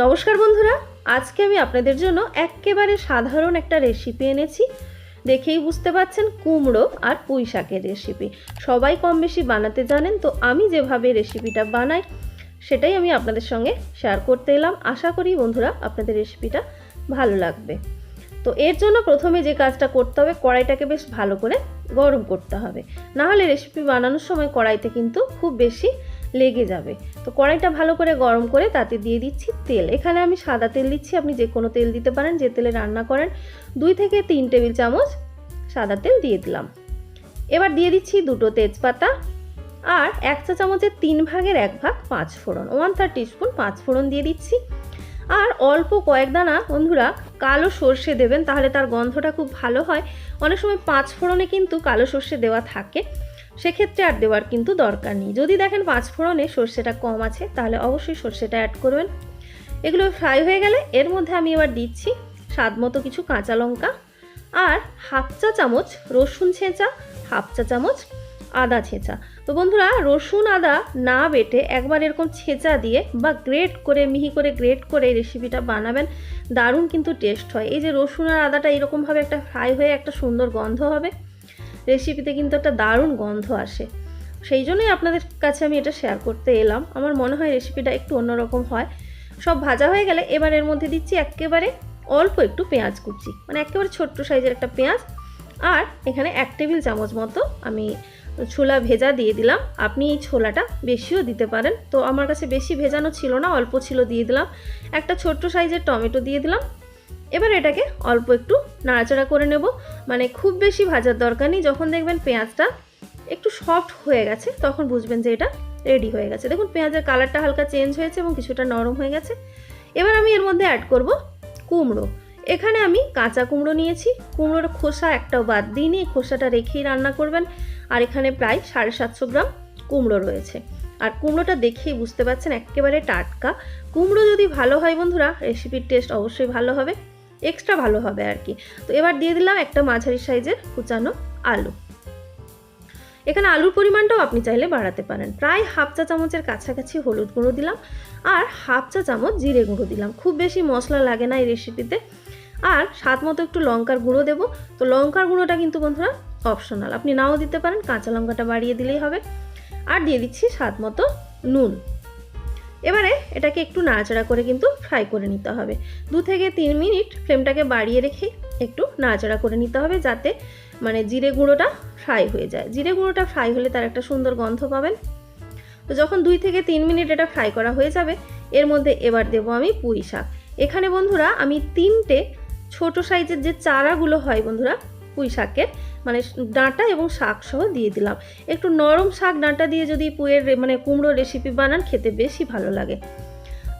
নমস্কার বন্ধুরা, আজকে আমি আপনাদের জন্য একেবারে সাধারণ একটা রেসিপি এনেছি। দেখেই বুঝতে পাচ্ছেন কুমড়ো আর পুঁই শাকের রেসিপি সবাই কম বেশি বানাতে জানেন, তো আমি যেভাবে রেসিপিটা বানাই, সেটাই আমি আপনাদের সঙ্গে শেয়ার করতে এলাম। আশা করি বন্ধুরা, আপনাদের রেসিপিটা ভালো লাগবে। তো এর জন্য প্রথমে যে কাজটা করতে হবে, কড়াইটাকে বেশ ভালো করে গরম করতে হবে। না হলে রেসিপি বানানোর সময় কড়াইতে কিন্তু খুব বেশি লেগে যাবে। তো কড়াইটা ভালো করে গরম করে তাতে দিয়ে দিচ্ছি তেল। এখানে আমি সাদা তেল দিচ্ছি, আপনি যে কোনো তেল দিতে পারেন, যে তেলে রান্না করেন। দুই থেকে তিন টেবিল চামচ সাদা তেল দিয়ে দিলাম। এবার দিয়ে দিচ্ছি দুটো তেজপাতা আর এক চা চামচের তিন ভাগের এক ভাগ পাঁচ ফোড়ন ওয়ান থার্ড টিস্পুন পাঁচ ফোড়ন দিয়ে দিচ্ছি। আর অল্প কয়েক দানা, বন্ধুরা, কালো সর্ষে দেবেন, তাহলে তার গন্ধটা খুব ভালো হয়। অনেক সময় পাঁচ ফোড়নে কিন্তু কালো সর্ষে দেওয়া থাকে। সেক্ষেত্রে আর দেওয়ার কিন্তু দরকার নেই। যদি দেখেন পাঁচ ফোড়নে সর্ষেটা কম আছে, তাহলে অবশ্যই সর্ষেটা অ্যাড করবেন। এগুলো ফ্রাই হয়ে গেলে এর মধ্যে আমি এবার দিচ্ছি স্বাদ মতো কিছু কাঁচা লঙ্কা আর হাফ চা চামচ রসুন ছেঁচা, হাফ চা চামচ আদা ছেঁচা। তো বন্ধুরা, রসুন, আদা না বেটে একবার এরকম ছেঁচা দিয়ে বা গ্রেট করে, মিহি করে গ্রেট করে এই রেসিপিটা বানাবেন, দারুণ কিন্তু টেস্ট হয়। এই যে রসুন আর আদাটা এরকমভাবে একটা ফ্রাই হয়ে একটা সুন্দর গন্ধ হবে। রেসিপিতে কিন্তু একটা দারুণ গন্ধ আসে। সেই জন্যই আপনাদের কাছে আমি এটা শেয়ার করতে এলাম। আমার মনে হয় রেসিপিটা একটু অন্যরকম হয়। সব ভাজা হয়ে গেলে এবার এর মধ্যে দিচ্ছি একেবারে অল্প একটু পেঁয়াজ কুচি। মানে একেবারে ছোট্ট সাইজের একটা পেঁয়াজ। আর এখানে এক টেবিল চামচ মতো আমি ছোলা ভেজা দিয়ে দিলাম। আপনি এই ছোলাটা বেশিও দিতে পারেন। তো আমার কাছে বেশি ভেজানো ছিল না, অল্প ছিল, দিয়ে দিলাম। একটা ছোট্ট সাইজের টমেটো দিয়ে দিলাম। এবার এটাকে অল্প একটু নাড়াচাড়া করে নেব। মানে খুব বেশি ভাজার দরকার নেই। যখন দেখবেন পেঁয়াজটা একটু সফট হয়ে গেছে, তখন বুঝবেন যে এটা রেডি হয়ে গেছে। দেখুন, পেঁয়াজের কালারটা হালকা চেঞ্জ হয়েছে এবং কিছুটা নরম হয়ে গেছে। এবার আমি এর মধ্যে অ্যাড করব কুমড়ো। এখানে আমি কাঁচা কুমড়ো নিয়েছি। কুমড়োর খোসা একটাও বাদ দিইনি। খোসাটা রেখেই রান্না করবেন। আর এখানে প্রায় সাড়ে সাতশো গ্রাম কুমড়ো রয়েছে। আর কুমড়োটা দেখেই বুঝতে পারছেন, একেবারে টাটকা। কুমড়ো যদি ভালো হয় বন্ধুরা রেসিপির টেস্ট অবশ্যই ভালো হবে। এক্সট্রা ভালো হবে আর কি। তো এবার দিয়ে দিলাম একটা মাঝারি সাইজের কুচানো আলু। এখানে আলুর পরিমাণটাও আপনি চাইলে বাড়াতে পারেন। প্রায় হাফ চা চামচের কাছাকাছি হলুদ গুঁড়ো দিলাম আর হাফ চা চামচ জিরে গুঁড়ো দিলাম। খুব বেশি মশলা লাগে না এই রেসিপিতে আর স্বাদ মতো একটু লঙ্কার গুঁড়ো দেবো। তো লঙ্কার গুঁড়োটা কিন্তু বন্ধুরা অপশনাল আপনি নাও দিতে পারেন, কাঁচা লঙ্কাটা বাড়িয়ে দিলেই হবে। আর দিয়ে দিচ্ছি স্বাদ মতো নুন। এবারে এটাকে একটু নাড়াচাড়া করে কিন্তু ফ্রাই করে নিতে হবে। দু থেকে তিন মিনিট ফ্লেমটাকে বাড়িয়ে রেখে একটু নাড়াচাড়া করে নিতে হবে যাতে মানে জিরে গুঁড়োটা ফ্রাই হয়ে যায়। জিরে গুঁড়োটা ফ্রাই হলে তার একটা সুন্দর গন্ধ পাবেন। তো যখন দুই থেকে তিন মিনিট এটা ফ্রাই করা হয়ে যাবে, এর মধ্যে এবার দেবো আমি পুঁই শাক। এখানে বন্ধুরা আমি তিনটে ছোট সাইজের যে চারাগুলো হয় বন্ধুরা পুঁই শাকের মানে ডাঁটা এবং শাক সহ দিয়ে দিলাম। একটু নরম শাক ডাঁটা দিয়ে যদি পুঁয়ের মানে কুমড়ো রেসিপি বানান, খেতে বেশি ভালো লাগে।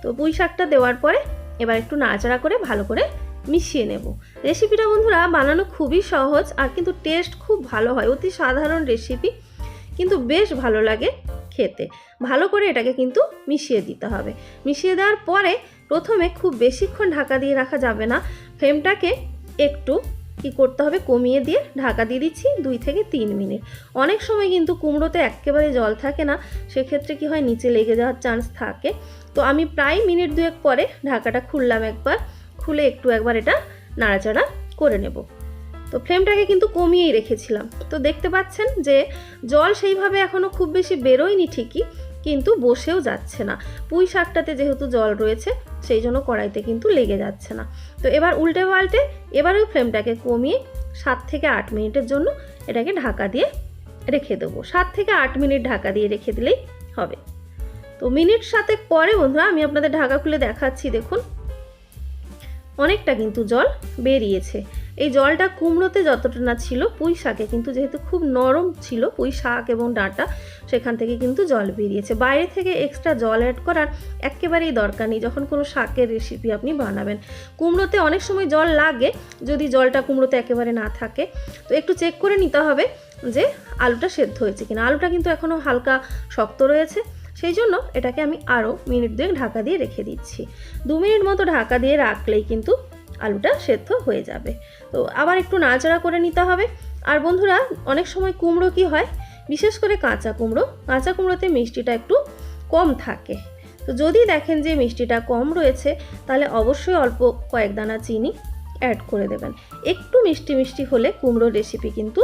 তো পুঁই শাকটা দেওয়ার পরে এবার একটু নাড়াচাড়া করে ভালো করে মিশিয়ে নেব। রেসিপিটা বন্ধুরা বানানো খুবই সহজ আর কিন্তু টেস্ট খুব ভালো হয়, অতি সাধারণ রেসিপি কিন্তু বেশ ভালো লাগে খেতে। ভালো করে এটাকে কিন্তু মিশিয়ে দিতে হবে। মিশিয়ে দেওয়ার পরে প্রথমে খুব বেশিক্ষণ ঢাকা দিয়ে রাখা যাবে না। ফ্লেমটাকে একটু কি করতে হবে? কমিয়ে দিয়ে ঢাকা দিয়ে দিচ্ছি দুই থেকে তিন মিনিট। অনেক সময় কিন্তু কুমড়োতে একেবারে জল থাকে না, সেক্ষেত্রে কি হয়, নিচে লেগে যাওয়ার চান্স থাকে। তো আমি প্রায় মিনিট দুয়েক পরে ঢাকাটা খুললাম একবার, খুলে একটু একবার এটা নাড়াচাড়া করে নেব। তো ফ্লেমটাকে কিন্তু কমিয়েই রেখেছিলাম। তো দেখতে পাচ্ছেন যে জল সেইভাবে এখনও খুব বেশি বেরোয়নি ঠিকই কিন্তু বসেও যাচ্ছে না। পুঁই শাকটাতে যেহেতু জল রয়েছে, সেই জন্য কড়াইতে কিন্তু লেগে যাচ্ছে না। তো এবার উল্টে পাল্টে এবারেও ফ্লেমটাকে কমিয়ে সাত থেকে আট মিনিটের জন্য এটাকে ঢাকা দিয়ে রেখে দেবো। সাত থেকে আট মিনিট ঢাকা দিয়ে রেখে দিলেই হবে। তো মিনিট সাতেক পরে বন্ধুরা আমি আপনাদের ঢাকা খুলে দেখাচ্ছি, দেখুন। অনেকটা কিন্তু জল বেরিয়েছে। এই জলটা কুমড়োতে যতটা না ছিল, পুঁই শাকে কিন্তু যেহেতু খুব নরম ছিল, পুঁই শাক এবং ডাঁটা, সেখান থেকে কিন্তু জল বেরিয়েছে। বাইরে থেকে এক্সট্রা জল অ্যাড করার একেবারেই দরকার নেই, যখন কোনো শাকের রেসিপি আপনি বানাবেন। কুমড়োতে অনেক সময় জল লাগে, যদি জলটা কুমড়োতে একেবারে না থাকে। তো একটু চেক করে নিতে হবে যে আলুটা সেদ্ধ হয়েছে কিনা। আলুটা কিন্তু এখনও হালকা শক্ত রয়েছে, সেই জন্য এটাকে আমি আরও মিনিট দুয়েক ঢাকা দিয়ে রেখে দিচ্ছি। দু মিনিট মতো ঢাকা দিয়ে রাখলেই কিন্তু আলুটা সেদ্ধ হয়ে যাবে। তো আবার একটু নাড়াচাড়া করে নিতে হবে। আর বন্ধুরা, অনেক সময় কুমড়ো কি হয়? বিশেষ করে কাঁচা কুমড়ো। কাঁচা কুমড়োতে মিষ্টিটা একটু কম থাকে। তো যদি দেখেন যে মিষ্টিটা কম রয়েছে, তাহলে অবশ্যই অল্প কয়েক দানা চিনি অ্যাড করে দেবেন। একটু মিষ্টি মিষ্টি হলে কুমড়োর রেসিপি কিন্তু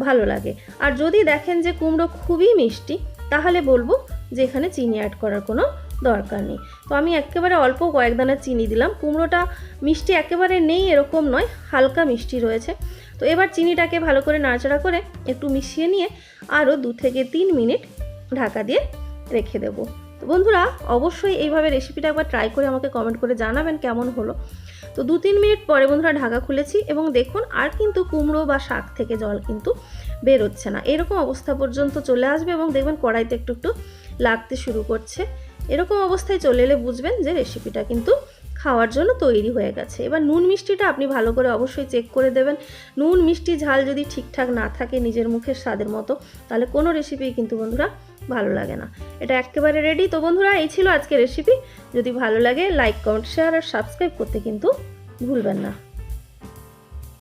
ভালো লাগে। আর যদি দেখেন যে কুমড়ো খুবই মিষ্টি, তাহলে বলব যে এখানে চিনি অ্যাড করার কোনো দরকার নেই। তো আমি একেবারে অল্প কয়েক দানা চিনি দিলাম। কুমড়োটা মিষ্টি একেবারে নেই, এরকম নয়, হালকা মিষ্টি রয়েছে। তো এবার চিনিটাকে ভালো করে নাড়াচাড়া করে একটু মিশিয়ে নিয়ে আরও দু থেকে তিন মিনিট ঢাকা দিয়ে রেখে দেবো। তো বন্ধুরা, অবশ্যই এইভাবে রেসিপিটা একবার ট্রাই করে আমাকে কমেন্ট করে জানাবেন কেমন হলো। তো দু তিন মিনিট পরে বন্ধুরা ঢাকা খুলেছি এবং দেখুন আর কিন্তু কুমড়ো বা শাক থেকে জল কিন্তু বেরোচ্ছে না। এরকম অবস্থা পর্যন্ত চলে আসবে এবং দেখবেন কড়াইতে একটু একটু লাগতে শুরু করছে। এরকম অবস্থায় চলে এলে বুঝবেন যে রেসিপিটা কিন্তু খাওয়ার জন্য তৈরি হয়ে গেছে। এবার নুন মিষ্টিটা আপনি ভালো করে অবশ্যই চেক করে দেবেন। নুন, মিষ্টি, ঝাল যদি ঠিকঠাক না থাকে নিজের মুখের স্বাদের মতো, তাহলে কোনো রেসিপি কিন্তু বন্ধুরা ভালো লাগে না। এটা একেবারে রেডি তো বন্ধুরা, এই ছিল আজকে রেসিপি যদি ভালো লাগে লাইক কমেন্ট শেয়ার আর সাবস্ক্রাইব করতে কিন্তু ভুলবেন না।